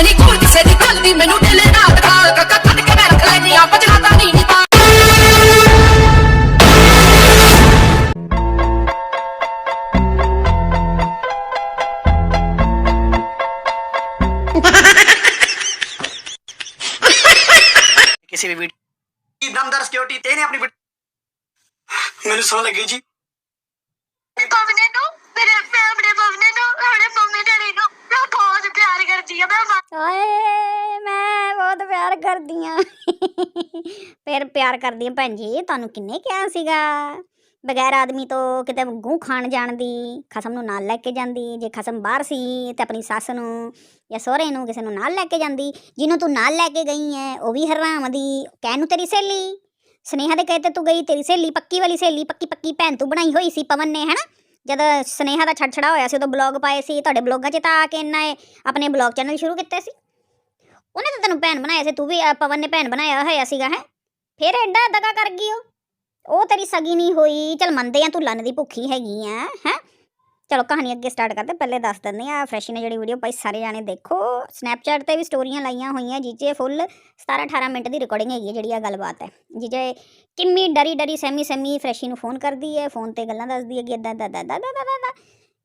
ਮੈਂ ਨਹੀਂ ਕੋਲ ਕਿਸੇ ਦੀ ਚੱਲਦੀ ਮੈਨੂੰ ਢਿੱਲੇ ਨਾ ਦਿਖਾ ਕੱਕਾ ਕੱਟ ਕੇ ਮੈਂ ਰੱਖ ਲੈਨੀ ਆ ਪਛਾਤਾ ਨਹੀਂ ਨੀ ਪਾ ਕਿਸੇ ਵੀ ਵੀਡੀਓ ਦਮਦਾਰ ਸਿਕਿਉਰਿਟੀ ਤੇ ਇਹਨੇ ਆਪਣੀ ਵੀਡੀਓ- ਮੈਨੂੰ ਸੌ ਲੱਗੀ ਜੀ। ਪਵਨੇ ਨੂੰ ਮੇਰੇ ਮੈਂ ਆਪਣੇ ਪਵਨੇ ਨੂੰ ਆਪਣੇ ਮੰਮੀ ਬਹੁਤ ਪਿਆਰ ਕਰਦੀ ਆ, ਮੈਂ ਓਏ, ਮੈਂ ਬਹੁਤ ਪਿਆਰ ਕਰਦੀ ਆ। ਫਿਰ ਪਿਆਰ ਕਰਦੀ ਆ ਭੈਣ ਜੀ, ਤੁਹਾਨੂੰ ਕਿੰਨੇ ਕਿਹਾ ਸੀਗਾ? ਬਗੈਰ ਆਦਮੀ ਤੋਂ ਕਿਤੇ ਗੂੰ ਖਾਣ ਜਾਣ ਦੀ, ਖਸਮ ਨੂੰ ਨਾਲ ਲੈ ਕੇ ਜਾਂਦੀ, ਜੇ ਖਸਮ ਬਾਹਰ ਸੀ ਤੇ ਆਪਣੀ ਸੱਸ ਨੂੰ ਜਾਂ ਸਹੁਰੇ ਨੂੰ ਕਿਸੇ ਨੂੰ ਨਾਲ ਲੈ ਕੇ ਜਾਂਦੀ, ਜਿਹਨੂੰ ਤੂੰ ਨਾਲ ਲੈ ਕੇ ਗਈ ਐ, ਉਹ ਵੀ ਹਰਾਮ ਦੀ, ਕਹਿਣ ਨੂੰ ਤੇਰੀ ਸਹੇਲੀ। ਸਨੇਹਾ ਦੇ ਕਹੇ ਤੇ ਤੂੰ ਗਈ, ਤੇਰੀ ਸਹੇਲੀ, ਪੱਕੀ ਵਾਲੀ ਸਹੇਲੀ ਪੱਕੀ ਪੱਕੀ ਭੈਣ ਤੂੰ ਬਣਾਈ ਹੋਈ ਸੀ ਪਵਨ ਨੇ, ਹਨਾ? ਜਦ ਸਨੇਹਾ ਦਾ ਛੜਛੜਾ ਹੋਇਆ ਸੀ, ਉਦੋਂ ਬਲੌਗ ਪਾਏ ਸੀ, ਤੁਹਾਡੇ ਬਲੌਗਾਂ 'ਚ ਤਾਂ ਆ ਕੇ ਇੰਨਾ ਨੇ ਆਪਣੇ ਬਲੌਗ ਚੈਨਲ ਸ਼ੁਰੂ ਕੀਤੇ ਸੀ। ਉਹਨੇ ਤਾਂ ਤੈਨੂੰ ਭੈਣ ਬਣਾਇਆ ਸੀ, ਤੂੰ ਵੀ ਪਵਨ ਨੇ ਭੈਣ ਬਣਾਇਆ ਹੋਇਆ ਸੀਗਾ, ਹੈ। ਫਿਰ ਐਡਾ ਦਗਾ ਕਰ ਗਈ ਉਹ। ਉਹ ਤੇਰੀ ਸਗੀ ਨਹੀਂ ਹੋਈ, ਚਲ ਮੰਨਦੇ ਆ ਤੂੰ ਲੰਨ ਦੀ ਭੁੱਖੀ ਹੈਗੀ ਆ, ਹੈ। ਚਲੋ ਕਹਾਣੀ ਅੱਗੇ ਸਟਾਰਟ ਕਰਦੇ, ਪਹਿਲੇ ਦੱਸ ਦਿੰਦੇ ਆ ਫਰੈਸ਼ੀ ਨੇ ਜਿਹੜੀ ਵੀਡੀਓ ਭਾਈ ਸਾਰੇ ਜਾਣੇ ਦੇਖੋ। ਸਨੈਪਚੈਟ ਤੇ ਵੀ ਸਟੋਰੀਆਂ ਲਾਈਆਂ ਹੋਈਆਂ ਜਿੱਚੇ ਫੁੱਲ 17 18 ਮਿੰਟ ਦੀ ਰਿਕਾਰਡਿੰਗ ਹੈਗੀ ਹੈ ਜਿਹੜੀ ਆ ਗੱਲਬਾਤ ਹੈ। ਜਿੱਚੇ ਕਿੰਮੀ ਡਰੀ ਡਰੀ ਸੈਮੀ ਸੈਮੀ ਫਰੈਸ਼ੀ ਨੂੰ ਫੋਨ ਕਰਦੀ ਹੈ ਫੋਨ ਤੇ ਗੱਲਾਂ ਦੱਸਦੀ ਹੈ ਕਿ ਇਦਾਂ ਦਾ ਦਾ ਦਾ ਦਾ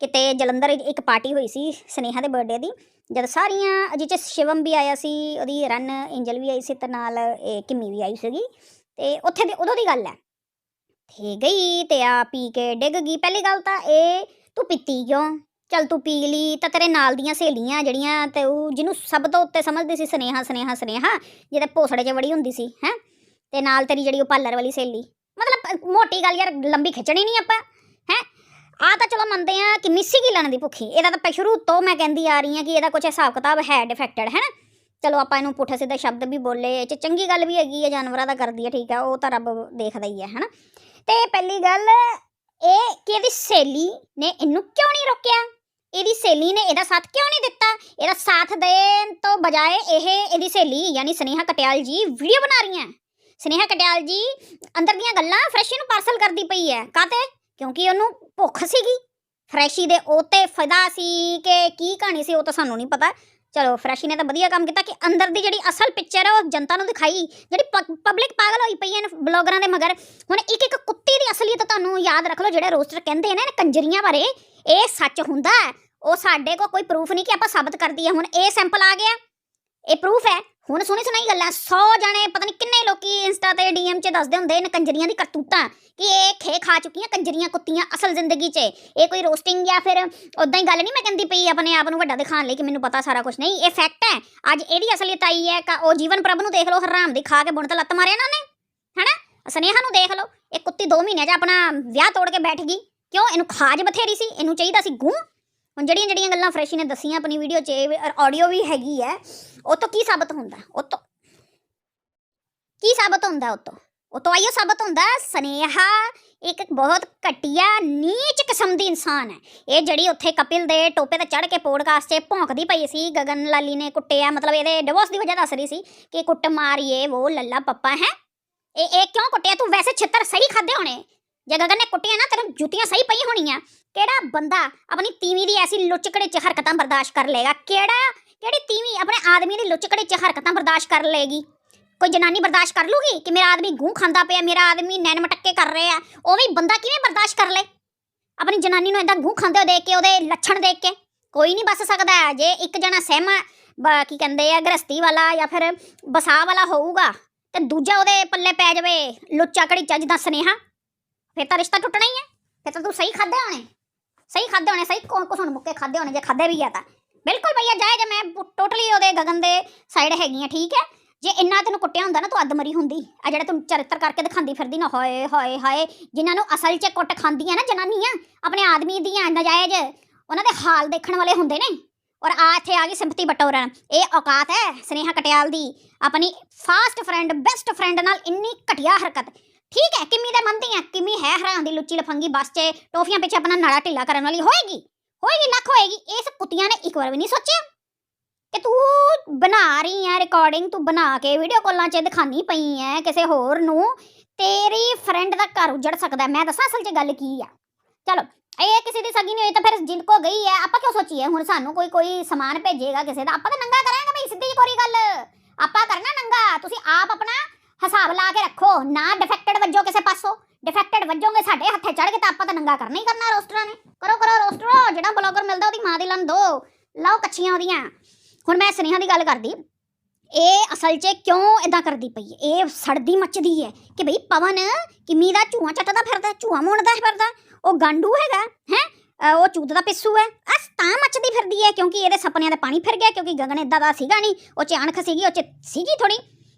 ਕਿਤੇ ਜਲੰਧਰ ਇੱਕ ਪਾਰਟੀ ਹੋਈ ਸੀ ਸਨੇਹਾ ਦੇ ਬਰਥਡੇ ਦੀ, ਜਦ ਸਾਰੀਆਂ ਜਿਹ 'ਚ ਸ਼ਿਵਮ ਵੀ ਆਇਆ ਸੀ, ਉਹਦੀ ਰਨ ਐਂਜਲ ਵੀ ਆਈ ਸੀ ਤੇ ਨਾਲ ਇਹ ਕਿੰਮੀ ਵੀ ਆਈ ਸੀਗੀ, ਤੇ ਉੱਥੇ ਦੀ ਉਦੋਂ ਦੀ ਗੱਲ ਹੈ। ਤੇ ਗਈ ਤੇ ਆ ਪੀ ਕੇ ਡਿੱਗ ਗਈ। ਪਹਿਲੀ ਗੱਲ ਤਾਂ ਇਹ ਤੂੰ ਪੀਤੀ ਕਿਉਂ? ਚੱਲ ਤੂੰ ਪੀ ਲਈ, ਤਾਂ ਤੇਰੇ ਨਾਲ ਦੀਆਂ ਸਹੇਲੀਆਂ ਜਿਹੜੀਆਂ ਤੇ ਉਹ ਜਿਹਨੂੰ ਸਭ ਤੋਂ ਉੱਤੇ ਸਮਝਦੀ ਸੀ ਸਨੇਹਾ ਸਨੇਹਾ ਸਨੇਹਾ ਜਿਹਦੇ ਭੋਸੜੇ 'ਚ ਵੜੀ ਹੁੰਦੀ ਸੀ, ਹੈ? ਤੇ ਨਾਲ ਤੇਰੀ ਜਿਹੜੀ ਉਹ ਪਾਰਲਰ ਵਾਲੀ ਸਹੇਲੀ। ਮਤਲਬ ਮੋਟੀ ਗੱਲ ਯਾਰ, ਲੰਬੀ ਖਿੱਚਣੀ ਨਹੀਂ ਆਪਾਂ, ਹੈ? ਆ ਤਾਂ ਚਲੋ ਮੰਨਦੇ ਆ ਕਿ ਮਿੱਸੀ ਕੀ ਲੈਣ ਦੀ ਭੁੱਖੀ। ਇਹਦਾ ਤਾਂ ਸ਼ੁਰੂ ਤੋਂ ਮੈਂ ਕਹਿੰਦੀ ਆ ਰਹੀ ਆ ਕਿ ਇਹਦਾ ਕੁਝ ਹਿਸਾਬ ਕਿਤਾਬ ਹੈ ਡਿਫੈਕਟਡ ਹੈ? ਨਾ ਚਲੋ ਆਪਾਂ ਇਹਨੂੰ ਪੁੱਠੇ ਸਿੱਧੇ ਸ਼ਬਦ ਵੀ ਬੋਲੇ, ਇਹ ਚ ਚੰਗੀ ਗੱਲ ਵੀ ਹੈਗੀ ਹੈ ਜਾਨਵਰਾਂ ਦਾ ਕਰਦੀ ਹੈ ਠੀਕ ਹੈ ਉਹ ਤਾਂ ਰੱਬ ਦੇਖਦਾ ਹੀ ਹੈ? ਨਾ ਤੇ ਪਹਿਲੀ ਗੱਲ ਇਹ ਕਿ ਇਹਦੀ ਸਹੇਲੀ ਨੇ ਇਹਨੂੰ ਕਿਉਂ ਨਹੀਂ ਰੋਕਿਆ? ਇਹਦੀ ਸਹੇਲੀ ਨੇ ਇਹਦਾ ਸਾਥ ਕਿਉਂ ਨਹੀਂ ਦਿੱਤਾ? ਇਹਦਾ ਸਾਥ ਦੇਣ ਤੋਂ ਬਜਾਏ ਇਹ ਇਹਦੀ ਸਹੇਲੀ ਯਾਨੀ ਸਨੇਹਾ ਕਟਿਆਲ ਜੀ ਵੀਡੀਓ ਬਣਾ ਰਹੀਆਂ ਸਨੇਹਾ ਕਟਿਆਲ ਜੀ ਅੰਦਰ ਦੀਆਂ ਗੱਲਾਂ ਫਰੈਸ਼ੀ ਨੂੰ ਪਾਰਸਲ ਕਰਦੀ ਪਈ ਹੈ। ਕਾਤੇ ਕਿਉਂਕਿ ਉਹਨੂੰ ਭੁੱਖ ਸੀਗੀ। ਫਰੈਸ਼ੀ ਦੇ ਉਹ ਤੇ ਫਾਇਦਾ ਸੀ ਕਿ ਕੀ ਕਹਾਣੀ ਸੀ ਉਹ ਤਾਂ ਸਾਨੂੰ ਨਹੀਂ ਪਤਾ। ਚਲੋ ਫਰੈਸ਼ੀ ਨੇ ਤਾਂ ਵਧੀਆ ਕੰਮ ਕੀਤਾ ਕਿ ਅੰਦਰ ਦੀ ਜਿਹੜੀ ਅਸਲ ਪਿਕਚਰ ਹੈ ਉਹ ਜਨਤਾ ਨੂੰ ਦਿਖਾਈ। ਜਿਹੜੀ ਪਬਲਿਕ ਪਾਗਲ ਹੋਈ ਪਈ ਹੈ ਇਹਨਾਂ ਬਲੌਗਰਾਂ ਦੇ ਮਗਰ, ਹੁਣ ਇੱਕ ਇੱਕ ਕੁੱਤੀ ਦੀ ਅਸਲੀਅਤ ਤੁਹਾਨੂੰ ਯਾਦ ਰੱਖ ਲਓ, ਜਿਹੜੇ ਰੋਸਟਰ ਕਹਿੰਦੇ ਨੇ ਨਾ ਕੰਜਰੀਆਂ ਬਾਰੇ, ਇਹ ਸੱਚ ਹੁੰਦਾ ਉਹ ਸਾਡੇ ਕੋਲ ਕੋਈ ਪ੍ਰੂਫ ਨਹੀਂ ਕਿ ਆਪਾਂ ਸਾਬਤ ਕਰਦੀ ਹੈ। ਹੁਣ ਇਹ ਸੈਂਪਲ ਆ ਗਿਆ। ਇਹ ਪ੍ਰੂਫ ਹੈ। ਹੁਣ ਸੁਣੀ ਸੁਣਾਈ ਗੱਲਾਂ। 100 ਜਣੇ, ਪਤਾ ਨਹੀਂ ਕਿੰਨੇ ਲੋਕ ਇੰਸਟਾ ਤੇ ਡੀਐਮ 'ਚ ਦੱਸਦੇ ਹੁੰਦੇ ਨੇ ਕੰਜਰੀਆਂ ਦੀ ਕਰਤੂਤਾਂ ਕਿ ਇਹ ਖੇ ਖਾ ਚੁੱਕੀਆਂ ਕੰਜਰੀਆਂ ਕੁੱਤੀਆਂ ਅਸਲ ਜ਼ਿੰਦਗੀ 'ਚ। ਇਹ ਕੋਈ ਰੋਸਟਿੰਗ ਜਾਂ ਫਿਰ ਉਦਾਂ ਹੀ ਗੱਲ ਨਹੀਂ ਮੈਂ ਕਹਿੰਦੀ ਪਈ ਆਪਣੇ ਆਪ ਨੂੰ ਵੱਡਾ ਦਿਖਾਉਣ ਲਈ ਕਿ ਮੈਨੂੰ ਪਤਾ ਸਾਰਾ ਕੁਝ ਨਹੀਂ, ਇਹ ਫੈਕਟ ਹੈ। ਅੱਜ ਇਹਦੀ ਅਸਲੀਅਤ ਆਈ ਹੈ ਕਿ ਉਹ ਜੀਵਨ ਪ੍ਰਭ ਨੂੰ ਦੇਖ ਲਓ, ਹਰਾਮ ਦੀ ਖਾ ਕੇ ਬੁਣ ਤੇ ਲੱਤ ਮਾਰਿਆ ਇਹਨਾਂ ਨੇ ਹਨਾ? ਸਨੇਹਾ ਨੂੰ ਦੇਖ ਲਓ, ਇਹ ਕੁੱਤੀ 2 ਮਹੀਨਿਆਂ 'ਚ ਆਪਣਾ ਵਿਆਹ ਤੋੜ ਕੇ ਬੈਠ ਗਈ। ਕਿਉਂ? ਇਹਨੂੰ ਖਾਜ ਬਥੇਰੀ ਸੀ, ਇਹਨੂੰ ਚਾਹੀਦਾ ਸੀ ਗੂੰ। ਹੁਣ ਜਿਹੜੀਆਂ ਜਿਹੜੀਆਂ ਗੱਲਾਂ ਫਰੈਸ਼ੀ ਨੇ ਦੱਸੀਆਂ, ਆਪਣੀ ਵੀਡੀਓ 'ਚ ਆਡੀਓ ਵੀ ਹੈਗੀ ਹੈ, ਉਹ ਤੋਂ ਕੀ ਸਾਬਤ ਹੁੰਦਾ? ਉਹ ਤੋਂ ਕੀ ਸਾਬਤ ਹੁੰਦਾ ਉਹ ਤੋਂ ਆਈਓ ਸਾਬਤ ਹੁੰਦਾ ਸਨੇਹਾ, ਇੱਕ ਬਹੁਤ ਘਟੀਆ, ਨੀਚ ਕਿਸਮ ਦੀ ਇਨਸਾਨ ਹੈ। ਇਹ ਜਿਹੜੀ ਉੱਥੇ ਕਪਿਲ ਦੇ ਟੋਪੇ ਤੇ ਚੜ ਕੇ ਪੋਡਕਾਸਟ 'ਚ ਭੌਂਕਦੀ ਪਈ ਸੀ, ਗਗਨ ਲਾਲੀ ਨੇ ਕੁੱਟਿਆ, ਮਤਲਬ ਇਹਦੇ ਡਿਵੋਰਸ ਦੀ ਵਜ੍ਹਾ ਦੱਸ ਰਹੀ ਸੀ ਕਿ ਕੁੱਟ ਮਾਰੀਏ ਉਹ ਲੱਲਾ ਪੱਪਾ ਹੈ। ਇਹ ਇਹ ਕਿਉਂ ਕੁੱਟਿਆ? ਤੂੰ ਵੈਸੇ ਛਿੱਤਰ ਸਹੀ ਖਾਦੇ ਹੋਣੇ। ਜੇ ਗਗਨ ਨੇ ਕੁੱਟਿਆ ਨਾ, ਤੈਨੂੰ ਜੁੱਤੀਆਂ ਸਹੀ ਪਈ ਹੋਣੀਆਂ। ਕਿਹੜਾ ਬੰਦਾ ਆਪਣੀ ਤੀਵੀਂ ਦੀ ਐਸੀ ਲੁੱਚਕੜੇ ਚ ਹਰਕਤਾਂ ਬਰਦਾਸ਼ਤ ਕਰ ਲੇਗਾ ਕਿਹੜਾ, ਕਿਹੜੀ ਤੀਵੀਂ ਆਪਣੇ ਆਦਮੀ ਦੀ ਲੁੱਚਕੜੇ ਚ ਹਰਕਤਾਂ ਬਰਦਾਸ਼ਤ ਕਰ ਲੇਗੀ ਕੋਈ ਜਨਾਨੀ ਬਰਦਾਸ਼ਤ ਕਰ ਲੂਗੀ ਕਿ ਮੇਰਾ ਆਦਮੀ ਗੂੰ ਖਾਂਦਾ ਪਿਆ, ਮੇਰਾ ਆਦਮੀ ਨੈਣ ਮਟੱਕੇ ਕਰ ਰਿਹਾ ਉਹ ਵੀ ਬੰਦਾ ਕਿਵੇਂ ਬਰਦਾਸ਼ਤ ਕਰ ਲੇ? ਆਪਣੀ ਜਨਾਨੀ ਨੂੰ ਇਦਾਂ ਗੂੰ ਖਾਂਦੇ ਹੋਏ ਦੇਖ ਕੇ, ਉਹਦੇ ਲੱਛਣ ਦੇਖ ਕੇ ਕੋਈ ਨਹੀਂ ਬਸ ਸਕਦਾ ਜੇ ਇੱਕ ਜਣਾ ਸਹਿਮਾ ਕੀ ਕਹਿੰਦੇ ਆ, ਗ੍ਰਸਤੀ ਵਾਲਾ ਜਾਂ ਫਿਰ ਬਸਾ ਵਾਲਾ ਹੋਊਗਾ, ਤੇ ਦੂਜਾ ਉਹਦੇ ਪੱਲੇ ਪੈ ਜਾਵੇ ਲੁੱਚਾ ਕੜੀ ਚੱਜ ਦਾ ਸਨੇਹਾ, ਫਿਰ ਤਾਂ ਰਿਸ਼ਤਾ ਟੁੱਟਣਾ ਹੀ ਹੈ। ਫਿਰ ਤਾਂ ਤੂੰ ਸਹੀ ਖਾਦੇ ਹੋਣੇ। ਸਹੀ ਖਾਦੇ ਹੋਣੇ, ਸਹੀ ਕੌਣ ਕੋਸਣ ਮੁੱਕੇ ਖਾਦੇ ਹੋਣੇ, ਜੇ ਖਾਦੇ ਵੀ ਆ ਤਾਂ। ਬਿਲਕੁਲ ਭਈਆ ਜਾਏ ਜੇ ਮੈਂ ਟੋਟਲੀ ਉਹਦੇ ਗਗਨ ਦੇ ਸਾਈਡ ਹੈਗੀ ਆ ਠੀਕ ਹੈ। ਜੇ ਇੰਨਾ ਤੈਨੂੰ ਕੁੱਟਿਆ ਹੁੰਦਾ ਨਾ, ਤੂੰ ਅੱਧ ਮਰੀ ਹੁੰਦੀ। ਆ ਜਿਹੜਾ ਤੂੰ ਚਰਿੱਤਰ ਕਰਕੇ ਦਿਖਾਉਂਦੀ ਫਿਰਦੀ ਨਾ, ਹਾਏ ਹਾਏ ਹਾਏ, ਜਿਨ੍ਹਾਂ ਨੂੰ ਅਸਲ 'ਚ ਕੁੱਟ ਖਾਂਦੀਆਂ ਨਾ ਜਨਾਨੀਆਂ, ਆਪਣੇ ਆਦਮੀ ਦੀਆਂ ਨਜਾਇਜ਼, ਉਹਨਾਂ ਦੇ ਹਾਲ ਦੇਖਣ ਵਾਲੇ ਹੁੰਦੇ ਨੇ। ਔਰ ਆ ਇੱਥੇ ਆ ਗਈ ਸਿੰਪਤੀ ਬਟੋਰਨ। ਇਹ ਔਕਾਤ ਹੈ ਸਨੇਹਾ ਕਟਿਆਲ ਦੀ। ਆਪਣੀ ਫਾਸਟ ਫਰੈਂਡ, ਬੈਸਟ ਫਰੈਂਡ ਨਾਲ ਇੰਨੀ ਘਟੀਆ ਹਰਕਤ। ਠੀਕ ਹੈ, ਕਿੰਮੀ ਦੇ ਮੰਨਦੀ ਹੈ, ਕਿੰਮੀ ਹੈ ਹਰਾਂ ਦੀ ਲੁੱਚੀ ਲਫੰਗੀ ਬਸ 'ਚ, ਟੋਫੀਆਂ ਪਿੱਛੇ ਆਪਣਾ ਨਾੜਾ ਢਿੱਲਾ ਕਰਨ ਵਾਲੀ। ਹੋਏਗੀ ਹੋਏਗੀ, ਲੱਖ ਹੋਏਗੀ। ਇਸ ਕੁੱਤੀਆਂ ਨੇ ਇੱਕ ਵਾਰ ਵੀ ਨਹੀਂ ਸੋਚਿਆ। ਕਿ ਤੂੰ ਬਣਾ ਰਹੀ ਹੈ ਰਿਕਾਰਡਿੰਗ ਤੂੰ ਬਣਾ ਕੇ ਵੀਡੀਓ ਕਾਲਾਂ 'ਚ ਦਿਖਾਣੀ ਪਈ ਹੈ ਕਿਸੇ ਹੋਰ ਨੂੰ, ਤੇਰੀ ਫਰੈਂਡ ਦਾ ਘਰ ਉਜੜ ਸਕਦਾ। ਮੈਂ ਦੱਸਾਂ ਅਸਲ 'ਚ ਗੱਲ ਕੀ ਆ? ਚਲੋ, ਇਹ ਕਿਸੇ ਦੀ ਸਗੀ ਨਹੀਂ ਹੋਈ ਤਾਂ ਫਿਰ ਜਿੰਦ ਕੋ ਗਈ ਹੈ ਆਪਾਂ ਕਿਉਂ ਸੋਚੀਏ? ਹੁਣ ਸਾਨੂੰ ਕੋਈ ਕੋਈ ਸਮਾਨ ਭੇਜੇਗਾ ਕਿਸੇ ਦਾ। ਆਪਾਂ ਤਾਂ ਨੰਗਾ ਕਰਾਂਗੇ ਬਈ ਕੋਰੀ ਗੱਲ। ਆਪਾਂ ਕਰਨਾ ਨੰਗਾ। ਤੁਸੀਂ ਆਪ ਆਪਣਾ ਹਿਸਾਬ ਲਾ ਕੇ ਰੱਖੋ। ਨਾ ਡਿਫੈਕਟਡ ਵੱਜੋ ਕਿਸੇ ਪਾਸੋਂ। ਡਿਫੈਕਟਡ ਵੱਜੋਗੇ ਸਾਡੇ ਹੱਥੇ ਚੜ ਕੇ ਤਾਂ ਆਪਾਂ ਤਾਂ ਨੰਗਾ ਕਰਨਾ ਹੀ ਕਰਨਾ ਰੋਸਟਰਾਂ ਨੇ। ਕਰੋ ਕਰੋ ਰੋਸਟਰੋ। ਜਿਹੜਾ ਬਲੌਗਰ ਮਿਲਦਾ ਉਹਦੀ ਮਾਂ ਦੀ ਲੰਨ ਦੋ। ਲਾਓ ਕੱਚੀਆਂ ਉਹਦੀਆਂ। ਹੁਣ ਮੈਂ ਸਨੇਹਾ ਦੀ ਗੱਲ ਕਰਦੀ, ਇਹ ਅਸਲ 'ਚ ਕਿਉਂ ਇਦਾਂ ਕਰਦੀ ਪਈ ਹੈ? ਇਹ ਸੜਦੀ ਮੱਚਦੀ ਹੈ ਕਿ ਬਈ ਪਵਨ ਕਿਮੀ ਦਾ ਝੂਆ ਚੱਟਦਾ ਫਿਰਦਾ ਝੂਆ ਮੋਣਦਾ ਫਿਰਦਾ, ਉਹ ਗਾਂਡੂ ਹੈਗਾ, ਹੈ? ਉਹ ਚੂਤ ਦਾ ਪਿੱਸੂ ਹੈ। ਅਸ ਤਾਂ ਮੱਚਦੀ ਫਿਰਦੀ ਹੈ ਕਿਉਂਕਿ ਇਹਦੇ ਸੁਪਨਿਆਂ ਦਾ ਪਾਣੀ ਫਿਰ ਗਿਆ, ਕਿਉਂਕਿ ਗਗਨ ਇਦਾਂ ਦਾ ਸੀਗਾ ਨਹੀਂ, ਉਹ ਚ ਅਣਖ ਸੀਗੀ, ਉਹ ਚ ਸੀਗੀ ਥੋੜੀ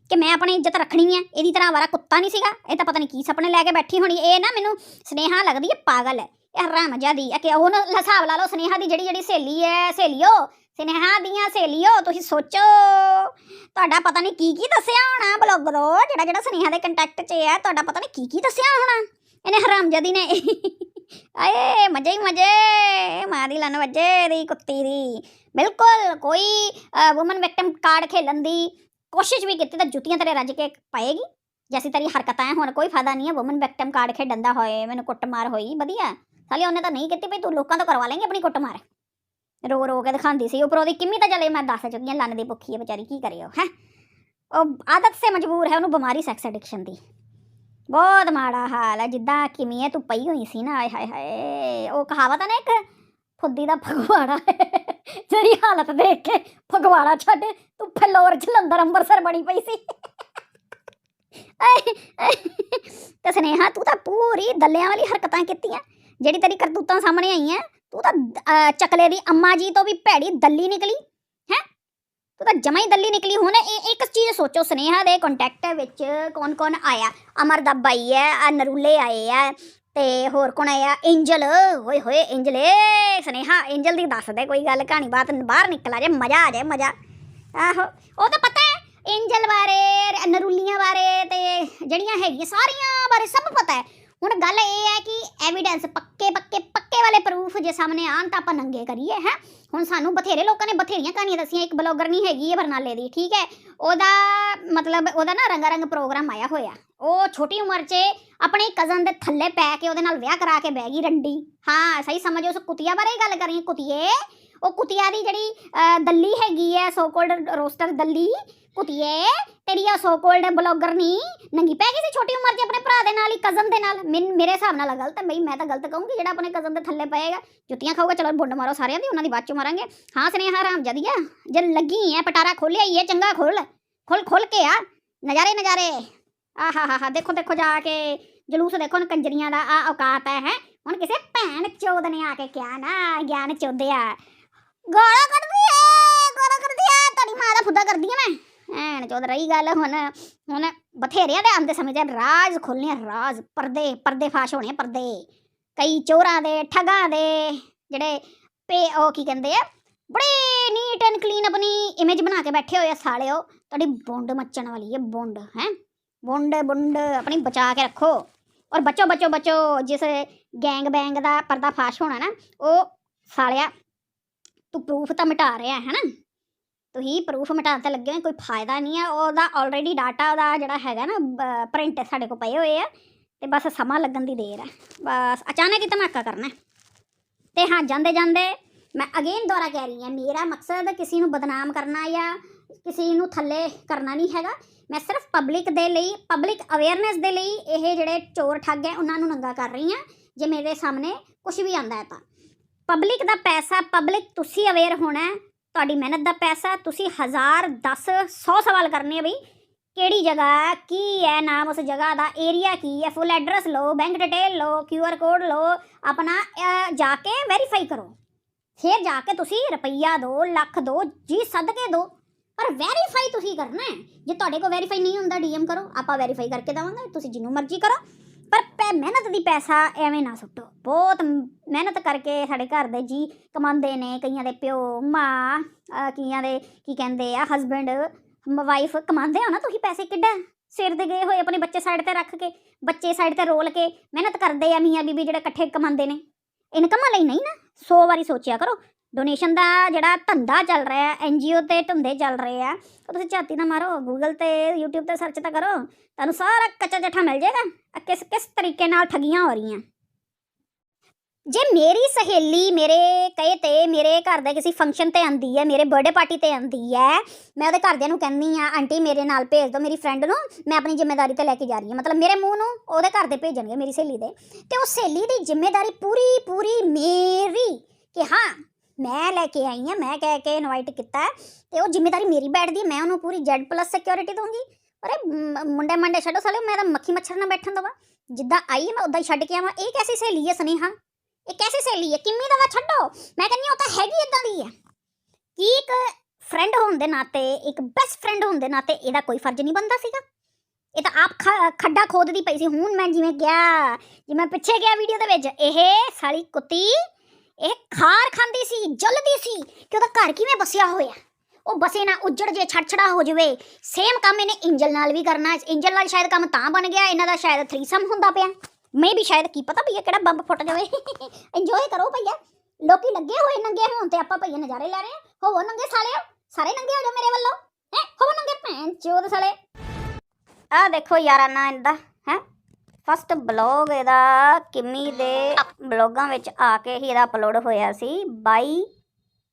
ਕਿ ਮੈਂ ਆਪਣੀ ਇੱਜ਼ਤ ਰੱਖਣੀ ਹੈ। ਇਹਦੀ ਤਰ੍ਹਾਂ ਵਾਰਾ ਕੁੱਤਾ ਨਹੀਂ ਸੀਗਾ। ਇਹ ਤਾਂ ਪਤਾ ਨਹੀਂ ਕੀ ਸੁਪਨੇ ਲੈ ਕੇ ਬੈਠੀ ਹੋਣੀ। ਇਹ ਨਾ ਮੈਨੂੰ ਸਨੇਹਾ ਲੱਗਦੀ ਹੈ ਪਾਗਲ ਹੈ। ਇਹ ਹਰਾਮ ਜਾਦੀ ਹੈ ਕਿ ਉਹ ਹਿਸਾਬ ਲਾ ਲਓ ਸਨੇਹਾ ਦੀ ਜਿਹੜੀ ਜਿਹੜੀ ਸਹੇਲੀ ਹੈ, ਸਹੇਲੀਓ ਸਨੇਹਾ ਦੀਆਂ ਸਹੇਲੀਓ, ਤੁਸੀਂ ਸੋਚੋ। ਤੁਹਾਡਾ ਪਤਾ ਨਹੀਂ ਕੀ ਕੀ ਦੱਸਿਆ ਹੋਣਾ ਬਲੌਗਰੋ ਜਿਹੜਾ ਜਿਹੜਾ ਸਨੇਹਾ ਦੇ ਕੰਟੈਕਟ 'ਚ ਹੈ ਤੁਹਾਡਾ ਪਤਾ ਨਹੀਂ ਕੀ ਕੀ ਦੱਸਿਆ ਹੋਣਾ। ਇਹਨੇ ਹਰਾਮਜਾਦੀ ਨੇ ਆਏ, ਮਜ਼ੇ ਹੀ ਮਜ਼ੇ। ਮਾਂ ਦੀ ਲੰਨ ਦੀ ਕੁੱਤੀ ਦੀ। ਬਿਲਕੁਲ ਕੋਈ ਔਮਨ ਵਿਕਟਮ ਕਾਰਡ ਖੇਲਣ ਦੀ ਕੋਸ਼ਿਸ਼ ਵੀ ਕੀਤੀ ਤਾਂ ਜੁੱਤੀਆਂ ਤੇਰੇ ਰੱਜ ਕੇ ਪਾਏਗੀ। ਜੈਸੀ ਤੇਰੀ ਹਰਕਤਾਂ ਹੈ ਹੁਣ ਕੋਈ ਫਾਇਦਾ ਨਹੀਂ ਹੈ ਔਮਨ ਵਿਕਟਮ ਕਾਰਡ ਖੇਡਣ ਦਾ ਹੋਏ, ਮੈਨੂੰ ਕੁੱਟਮਾਰ ਹੋਈ, ਵਧੀਆ। ਸਾਲੇ ਉਹਨੇ ਤਾਂ ਨਹੀਂ ਕੀਤੀ ਭਈ ਤੂੰ ਲੋਕਾਂ ਤੋਂ ਕਰਵਾ ਲੇਂਗੇ ਆਪਣੀ ਕੁੱਟਮਾਰ। ਰੋ ਰੋ ਕੇ ਦਿਖਾਉਂਦੀ ਸੀ। ਉੱਪਰੋਂ ਦੀ ਕਿੰਨੀ ਤਾਂ ਚਲੇ ਮੈਂ ਦੱਸ ਚੁੱਕੀ ਹਾਂ ਲੰਨ ਦੀ ਭੁੱਖੀ ਹੈ ਵਿਚਾਰੀ ਕੀ ਕਰੇ ਉਹ ਹੈ? ਉਹ ਆਦਤ ਸੇ ਮਜਬੂਰ ਹੈ ਉਹਨੂੰ ਬਿਮਾਰੀ ਸੈਕਸ ਐਡਿਕਸ਼ਨ ਦੀ। ਬਹੁਤ ਮਾੜਾ ਹਾਲ ਹੈ ਜਿੱਦਾਂ ਕਿਮੀ ਹੈ ਤੂੰ ਪਈ ਹੋਈ ਸੀ ਨਾ ਆਏ ਹਾਏ ਹਾਏ। ਉਹ ਕਹਾਵਤ ਹੈ ਨਾ ਇੱਕ ਫੁੱਦੀ ਦਾ ਫਗਵਾੜਾ। ਜਿਹੜੀ ਹਾਲਤ ਦੇਖ ਕੇ ਫਗਵਾੜਾ ਛੱਡ ਤੂੰ ਫਲੋਰ ਜਲੰਧਰ ਅੰਮ੍ਰਿਤਸਰ ਬਣੀ ਪਈ ਸੀ। ਆਏ, ਤੇ ਸਨੇਹਾ ਤੂੰ ਤਾਂ ਪੂਰੀ ਦੱਲਿਆਂ ਵਾਲੀ ਹਰਕਤਾਂ ਕੀਤੀਆਂ। ਜਿਹੜੀ ਤੇਰੀ ਕਰਤੂਤਾਂ ਸਾਹਮਣੇ ਆਈਆਂ ਤੂੰ ਤਾਂ ਚਕਲੇ ਦੀ ਅੰਮਾ ਜੀ ਤੋਂ ਵੀ ਭੈੜੀ ਦੱਲੀ ਨਿਕਲੀ, ਹੈ? ਤੂੰ ਤਾਂ ਜਮਾ ਹੀ ਦੱਲੀ ਨਿਕਲੀ। ਹੁਣ ਇਹ, ਇੱਕ ਚੀਜ਼ ਸੋਚੋ, ਸਨੇਹਾ ਦੇ ਕੰਟੈਕਟ ਵਿੱਚ ਕੌਣ ਕੌਣ ਆਇਆ? ਅਮਰ ਦਾ ਬਾਈ ਹੈ, ਆ ਨਰੂਲੇ ਆਏ ਆ, ਤੇ ਹੋਰ ਕੌਣ ਆਇਆ? ਐਂਜਲ ਹੋਏ ਹੋਏ ਐਂਜਲ ਏ ਸਨੇਹਾ ਐਂਜਲ ਦੀ ਦੱਸ ਦੇ ਕੋਈ ਗੱਲ, ਕਹਾਣੀ ਬਾਤ ਬਾਹਰ ਨਿਕਲ ਆ ਜੇ, ਮਜ਼ਾ ਆ ਜਾਏ, ਮਜ਼ਾ। ਆਹੋ, ਉਹ ਤਾਂ ਪਤਾ ਹੈ ਐਂਜਲ ਬਾਰੇ, ਨਰੂਲੀਆਂ ਬਾਰੇ, ਤੇ ਜਿਹੜੀਆਂ ਹੈਗੀਆਂ ਸਾਰੀਆਂ ਬਾਰੇ ਸਭ ਪਤਾ ਹੈ। ਹੁਣ ਗੱਲ ਇਹ ਹੈ ਕਿ ਐਵੀਡੈਂਸ ਪੱਕੇ ਪੱਕੇ ਪੱਕੇ ਵਾਲੇ ਪ੍ਰੂਫ ਜੇ ਸਾਹਮਣੇ ਆਣ ਤਾਂ ਆਪਾਂ ਨੰਗੇ ਕਰੀਏ, ਹੈ। ਹੁਣ ਸਾਨੂੰ ਬਥੇਰੇ ਲੋਕਾਂ ਨੇ ਬਥੇਰੀਆਂ ਕਹਾਣੀਆਂ ਦੱਸੀਆਂ, ਇੱਕ ਬਲੌਗਰ ਨਹੀਂ ਹੈਗੀ ਹੈ ਬਰਨਾਲੇ ਦੀ, ਠੀਕ ਹੈ। ਉਹਦਾ ਮਤਲਬ ਉਹਦਾ ਨਾ ਰੰਗਾ ਰੰਗ ਪ੍ਰੋਗਰਾਮ ਆਇਆ ਹੋਇਆ। ਉਹ ਛੋਟੀ ਉਮਰ 'ਚ ਆਪਣੇ ਕਜ਼ਨ ਦੇ ਥੱਲੇ ਪੈ ਕੇ ਉਹਦੇ ਨਾਲ ਵਿਆਹ ਕਰਾ ਕੇ ਬਹਿ ਗਈ ਰੰਡੀ। ਹਾਂ, ਸਹੀ ਸਮਝੋ, ਉਸ ਕੁਤੀਆ ਬਾਰੇ ਗੱਲ ਕਰੀ ਕੁਤੀਏ। ਉਹ ਕੁਤੀਆ ਦੀ ਜਿਹੜੀ ਅਹ, ਦੱਲੀ ਹੈਗੀ ਹੈ ਸੋ ਕੋਲਡ ਰੋਸਟਰ ਦੱਲੀ ਕੁਤੀਏ ਤੇਰੀ ਆ ਸੋ ਕੋਲਡ ਬਲੌਗਰ ਨਹੀਂ ਨੰਗੀ ਪੈ ਗਈ ਸੀ ਛੋਟੀ ਉਮਰ 'ਚ ਆਪਣੇ ਭਰਾ ਦੇ ਨਾਲ ਹੀ ਕਜ਼ਨ ਦੇ ਨਾਲ। ਮੈਨ- ਮੇਰੇ ਹਿਸਾਬ ਨਾਲ ਆ ਗਲਤ ਹੈ ਬਈ ਮੈਂ ਤਾਂ ਗਲਤ ਕਹੂੰਗੀ ਜਿਹੜਾ ਆਪਣੇ ਕਜ਼ਨ ਦੇ ਥੱਲੇ ਪਏਗਾ ਜੁੱਤੀਆਂ ਖਾਊਗਾ ਚਲੋ ਬੁੰਡ ਮਾਰੋ ਸਾਰਿਆਂ ਦੀ ਉਹਨਾਂ ਦੀ ਬਾਅਦ ਚੋਂ ਮਾਰਾਂਗੇ। ਹਾਂ ਸਨੇਹਾ ਰਾਮ ਜਦੀਆ ਜੇ ਲੱਗੀ ਹੈ ਪਟਾਰਾ ਖੋਲਿਆ ਹੀ ਹੈ ਚੰਗਾ ਖੋਲ ਖੋਲ ਖੋਲ ਕੇ ਆ ਨਜ਼ਾਰੇ ਨਜ਼ਾਰੇ। ਆਹਾ ਹਾ ਹਾ ਦੇਖੋ ਦੇਖੋ ਜਾ ਕੇ ਜਲੂਸ ਦੇਖੋ ਨਾ ਕੰਜਰੀਆਂ ਦਾ ਆ ਔਕਾਤ ਹੈ ਹੈ। ਹੁਣ ਕਿਸੇ ਭੈਣ ਚੋਦ ਨੇ ਆ ਕੇ ਕਿਹਾ ਨਾ ਗਿਆਨ ਚੋਦਿਆ। ਗਾਲਾਂ ਕੱਢਦੀ ਐ ਗਾਲਾਂ ਕੱਢਦੀ ਐ ਤੁਹਾਡੀ ਮਾਂ ਦਾ ਫੁੱਦਾ ਕਰਦੀ ਐ ਮੈਂ। ਭੈਣ ਚੋਦ ਰਹੀ ਗੱਲ ਹੁਣ ਹੁਣ ਬਥੇਰਿਆਂ ਦੇ ਆਂਦੇ ਸਮੇਂ ਚ ਰਾਜ ਖੋਲਣੇ ਆ, ਰਾਜ ਪਰਦੇ ਪਰਦੇ ਫਾਸ਼ ਹੋਣੇ ਪਰਦੇ। ਕਈ ਚੋਰਾਂ ਦੇ ਠੱਗਾਂ ਦੇ ਜਿਹੜੇ ਪੇ ਉਹ ਕੀ ਕਹਿੰਦੇ ਆ ਬੜੇ ਨੀਟ ਐਂਡ ਕਲੀਨ ਆਪਣੀ ਇਮੇਜ ਬਣਾ ਕੇ ਬੈਠੇ ਹੋਏ ਆ ਸਾਲਿਓ। ਤੁਹਾਡੀ ਬੁੰਡ ਮੱਚਣ ਵਾਲੀ ਹੈ ਬੁੰਡ ਹੈ। ਬੁੰਡ ਬੁੰਡ ਆਪਣੀ ਬਚਾ ਕੇ ਰੱਖੋ। ਔਰ ਬੱਚੋ ਬੱਚੋ ਬੱਚੋ ਜਿਸ ਗੈਂਗ ਬੈਂਗ ਦਾ ਪਰਦਾ ਫਾਸ਼ ਹੋਣਾ ਨਾ ਉਹ ਸਾਲਿਆ ਤੂੰ ਪ੍ਰੂਫ ਤਾਂ ਮਿਟਾ ਰਿਹਾ ਹੈ ਨਾ ਤੁਸੀਂ ਪ੍ਰੂਫ ਮਿਟਾਉਣ ਤੇ ਲੱਗੇ ਹੋ, ਕੋਈ ਫਾਇਦਾ ਨਹੀਂ ਹੈ ਉਹਦਾ ਆਲਰੇਡੀ ਡਾਟਾ ਉਹਦਾ ਜਿਹੜਾ ਹੈਗਾ ਨਾ ਪ੍ਰਿੰਟ ਸਾਡੇ ਕੋਲ ਪਏ ਹੋਏ ਆ, ਤੇ ਬਸ ਸਮਾਂ ਲੱਗਣ ਦੀ ਦੇਰ ਹੈ ਬਸ ਅਚਾਨਕ ਹੀ ਧਮਾਕਾ ਕਰਨਾ। ਹੈ। ਤੇ ਹਾਂ, ਜਾਂਦੇ ਜਾਂਦੇ ਮੈਂ ਅਗੇਨ ਦੁਆਰਾ ਕਹਿ ਰਹੀ ਹਾਂ, ਮੇਰਾ ਮਕਸਦ ਕਿਸੇ ਨੂੰ ਬਦਨਾਮ ਕਰਨਾ ਜਾਂ ਕਿਸੇ ਨੂੰ ਥੱਲੇ ਕਰਨਾ ਨਹੀਂ ਹੈਗਾ। ਮੈਂ ਸਿਰਫ ਪਬਲਿਕ ਦੇ ਲਈ ਪਬਲਿਕ ਅਵੇਅਰਨੈਸ ਦੇ ਲਈ ਇਹ ਜਿਹੜੇ ਚੋਰ ਠੱਗ ਹੈ, ਉਹਨਾਂ ਨੂੰ ਨੰਗਾ ਕਰ ਰਹੀ ਹਾਂ। ਜੇ ਮੇਰੇ ਸਾਹਮਣੇ ਕੁਝ ਵੀ ਆਂਦਾ ਹੈ ਤਾਂ। ਪਬਲਿਕ ਦਾ ਪੈਸਾ ਪਬਲਿਕ ਤੁਸੀਂ ਅਵੇਅਰ ਹੋਣਾ ਤੁਹਾਡੀ ਮਿਹਨਤ ਦਾ ਪੈਸਾ, ਤੁਸੀਂ ਹਜ਼ਾਰ 10 100 ਸਵਾਲ ਕਰਨੇ ਆ ਬਈ। ਕਿਹੜੀ ਜਗ੍ਹਾ ਕੀ ਹੈ ਨਾਮ, ਉਸ ਜਗ੍ਹਾ ਦਾ ਏਰੀਆ ਕੀ ਹੈ ਫੁੱਲ ਐਡਰੈਸ ਲਓ ਬੈਂਕ ਡਿਟੇਲ ਲਓ ਕਿਊ ਆਰ ਕੋਡ ਲਓ, ਆਪਣਾ ਜਾ ਕੇ ਵੈਰੀਫਾਈ ਕਰੋ। ਫਿਰ ਜਾ ਕੇ ਤੁਸੀਂ ਰੁਪਈਆ ਦਿਓ ਲੱਖ ਦਿਓ ਜੀ ਸਦਕੇ ਦਿਓ ਪਰ ਵੈਰੀਫਾਈ ਤੁਸੀਂ ਕਰਨਾ ਹੈ। ਜੇ ਤੁਹਾਡੇ ਕੋਲ ਵੈਰੀਫਾਈ ਨਹੀਂ ਹੁੰਦਾ ਡੀਐਮ ਕਰੋ। ਆਪਾਂ ਵੈਰੀਫਾਈ ਕਰਕੇ ਦੇਵਾਂਗੇ। ਤੁਸੀਂ ਜਿੰਨੂੰ ਮਰਜ਼ੀ ਕਰੋ। ਪਰ ਪੈ ਮਿਹਨਤ ਦੀ ਪੈਸਾ ਐਵੇਂ ਨਾ ਸੁੱਟੋ। ਬਹੁਤ ਮਿਹਨਤ ਕਰਕੇ ਸਾਡੇ ਘਰ ਦੇ ਜੀ ਕਮਾਉਂਦੇ ਨੇ, ਕਈਆਂ ਦੇ ਪਿਓ, ਮਾਂ ਕਈਆਂ ਦੇ ਕੀ ਕਹਿੰਦੇ ਆ ਹਸਬੰਡ ਵਾਈਫ ਕਮਾਉਂਦੇ ਹੋ ਨਾ ਤੁਸੀਂ ਪੈਸੇ ਕਿੱਡਾ? ਸਿਰ ਦੇ ਗਏ ਹੋਏ ਆਪਣੇ ਬੱਚੇ ਸਾਈਡ ਤੇ ਰੱਖ ਕੇ, ਬੱਚੇ ਸਾਈਡ ਤੇ ਰੋਲ ਕੇ ਮਿਹਨਤ ਕਰਦੇ ਆ ਮੀਆਂ ਬੀਬੀ ਜਿਹੜੇ ਇਕੱਠੇ ਕਮਾਉਂਦੇ ਨੇ। ਇਨਕਮਾਂ ਲਈ ਨਹੀਂ ਨਾ 100 ਵਾਰੀ ਸੋਚਿਆ ਕਰੋ ਡੋਨੇਸ਼ਨ ਦਾ ਜਿਹੜਾ ਧੰਦਾ ਚੱਲ ਰਿਹਾ ਹੈ ਐਨਜੀਓ ਤੇ ਧੰਦੇ ਚੱਲ ਰਹੇ ਆ, ਉਹ ਤੁਸੀਂ ਝਾਤੀ ਨਾ ਮਾਰੋ ਗੂਗਲ ਤੇ, YouTube ਤੇ ਸਰਚ ਤਾਂ ਕਰੋ, ਤੁਹਾਨੂੰ ਸਾਰਾ ਕੱਚਾ ਜੱਠਾ ਮਿਲ ਜਾਏਗਾ ਕਿਸ ਕਿਸ ਤਰੀਕੇ ਨਾਲ ਠਗੀਆਂ ਹੋ ਰਹੀਆਂ। ਜੇ ਮੇਰੀ ਸਹੇਲੀ ਮੇਰੇ ਕਹੇ ਤੇ ਮੇਰੇ ਘਰ ਦੇ ਕਿਸੇ ਫੰਕਸ਼ਨ ਤੇ ਆਂਦੀ ਹੈ, ਮੇਰੇ ਬਰਥਡੇ ਪਾਰਟੀ ਤੇ ਆਂਦੀ ਹੈ, ਮੈਂ ਉਹਦੇ ਘਰਦਿਆਂ ਨੂੰ ਕਹਿੰਦੀ ਆ ਆਂਟੀ ਮੇਰੇ ਨਾਲ ਭੇਜ ਦਿਓ ਮੇਰੀ ਫਰੈਂਡ ਨੂੰ, ਮੈਂ ਆਪਣੀ ਜ਼ਿੰਮੇਵਾਰੀ ਤੇ ਲੈ ਕੇ ਜਾ ਰਹੀ ਹਾਂ। ਮਤਲਬ ਮੇਰੇ ਮੂੰਹ ਨੂੰ ਉਹਦੇ ਘਰ ਦੇ ਭੇਜਣਗੇ ਮੇਰੀ ਸਹੇਲੀ ਦੇ। ਤੇ ਉਹ ਸਹੇਲੀ ਦੀ ਜ਼ਿੰਮੇਵਾਰੀ ਪੂਰੀ ਪੂਰੀ ਮੇਰੀ ਕਿ ਹਾਂ ਮੈਂ ਲੈ ਕੇ ਆਈ ਹਾਂ, ਮੈਂ ਕਹਿ ਕੇ ਇਨਵਾਈਟ ਕੀਤਾ ਤੇ ਉਹ ਜ਼ਿੰਮੇਵਾਰੀ ਮੇਰੀ ਬੈਠਦੀ ਹੈ ਮੈਂ ਉਹਨੂੰ ਪੂਰੀ Z ਪਲੱਸ ਸਿਕਿਉਰਿਟੀ ਦਊਂਗੀ। ਅਰੇ ਮ- ਮੁੰਡੇ ਮੰਡੇ ਛੱਡੋ ਸਾਲੇ ਮੈਂ ਤਾਂ ਮੱਖੀ ਮੱਛਰ ਨਾਲ ਬੈਠਣ ਦਵਾ। ਜਿੱਦਾਂ ਆਈ ਮੈਂ ਉਦਾਂ ਹੀ ਛੱਡ ਕੇ ਆਵਾਂ। ਇਹ ਕੈਸੀ ਸਹੇਲੀ ਹੈ ਸਨੇਹਾ? ਇਹ ਕੈਸੀ ਸਹੇਲੀ ਹੈ ਕਿਵੇਂ ਦਾ ਵਾ ਛੱਡੋ। ਮੈਂ ਕਹਿੰਦੀ ਉਹ ਤਾਂ ਹੈਗੀ ਇਦਾਂ ਦੀ ਹੈ ਕੀ ਇੱਕ ਫਰੈਂਡ ਹੋਣ ਦੇ ਨਾਤੇ, ਇੱਕ ਬੈਸਟ ਫਰੈਂਡ ਹੋਣ ਦੇ ਨਾਤੇ ਇਹਦਾ ਕੋਈ ਫਰਜ਼ ਨਹੀਂ ਬਣਦਾ ਸੀਗਾ? ਇਹ ਤਾਂ ਆਪ ਖ- ਖੱਡਾ ਖੋਦਦੀ ਪਈ ਸੀ। ਹੁਣ ਮੈਂ ਜਿਵੇਂ ਗਿਆ, ਜਿਵੇਂ ਪਿੱਛੇ ਗਿਆ ਵੀਡੀਓ ਦੇ ਵਿੱਚ, ਇਹ ਸਾਲੀ ਕੁੱਤੀ ਇਹ ਖਾਰ ਖਾਂਦੀ ਸੀ, ਜਲਦੀ ਸੀ ਕਿ ਉਹਦਾ ਘਰ ਕਿਵੇਂ ਬਸਿਆ ਹੋਇਆ? ਉਹ ਬਸੇ ਨਾ ਉੱਜੜ ਜੇ, ਛੜਛੜਾ ਹੋ ਜਾਵੇ। ਸੇਮ ਕੰਮ ਇਹਨੇ ਇੰਜਲ ਨਾਲ ਵੀ ਕਰਨਾ। ਇੰਜਲ ਨਾਲ ਸ਼ਾਇਦ ਕੰਮ ਤਾਂ ਬਣ ਗਿਆ, ਇਹਨਾਂ ਦਾ ਸ਼ਾਇਦ ਥਰੀਸਮ ਹੁੰਦਾ ਪਿਆ। ਮੈਂ ਵੀ ਸ਼ਾਇਦ ਕੀ ਪਤਾ ਭਈਆ ਕਿਹੜਾ ਬੰਬ ਫੁੱਟ ਜਾਵੇ। ਇੰਜੋਏ ਕਰੋ ਭਈਆ। ਲੋਕੀ ਲੱਗੇ ਹੋਏ ਨੰਗੇ ਹੋਣ ਤੇ ਆਪਾਂ ਭਈਆ ਨਜ਼ਾਰੇ ਲੈ ਰਹੇ ਹਾਂ। ਹੋਵੋ ਨੰਗੇ ਸਾਲਿਓ, ਸਾਰੇ ਨੰਗੇ ਹੋ ਜਾਓ ਮੇਰੇ ਵੱਲੋਂ। ਹੈ, ਹੋਵੋ ਨੰਗੇ ਭੈਣ ਚੋਦ ਸਾਲੇ। ਆ ਦੇਖੋ ਯਾਰਾਨਾ ਇਹਦਾ, ਹੈ। ਫਸਟ ਬਲੌਗ ਇਹਦਾ, ਕਿਮੀ ਦੇ ਬਲੌਗਾਂ ਵਿੱਚ ਆ ਕੇ ਹੀ ਇਹਦਾ ਅਪਲੋਡ ਹੋਇਆ ਸੀ 22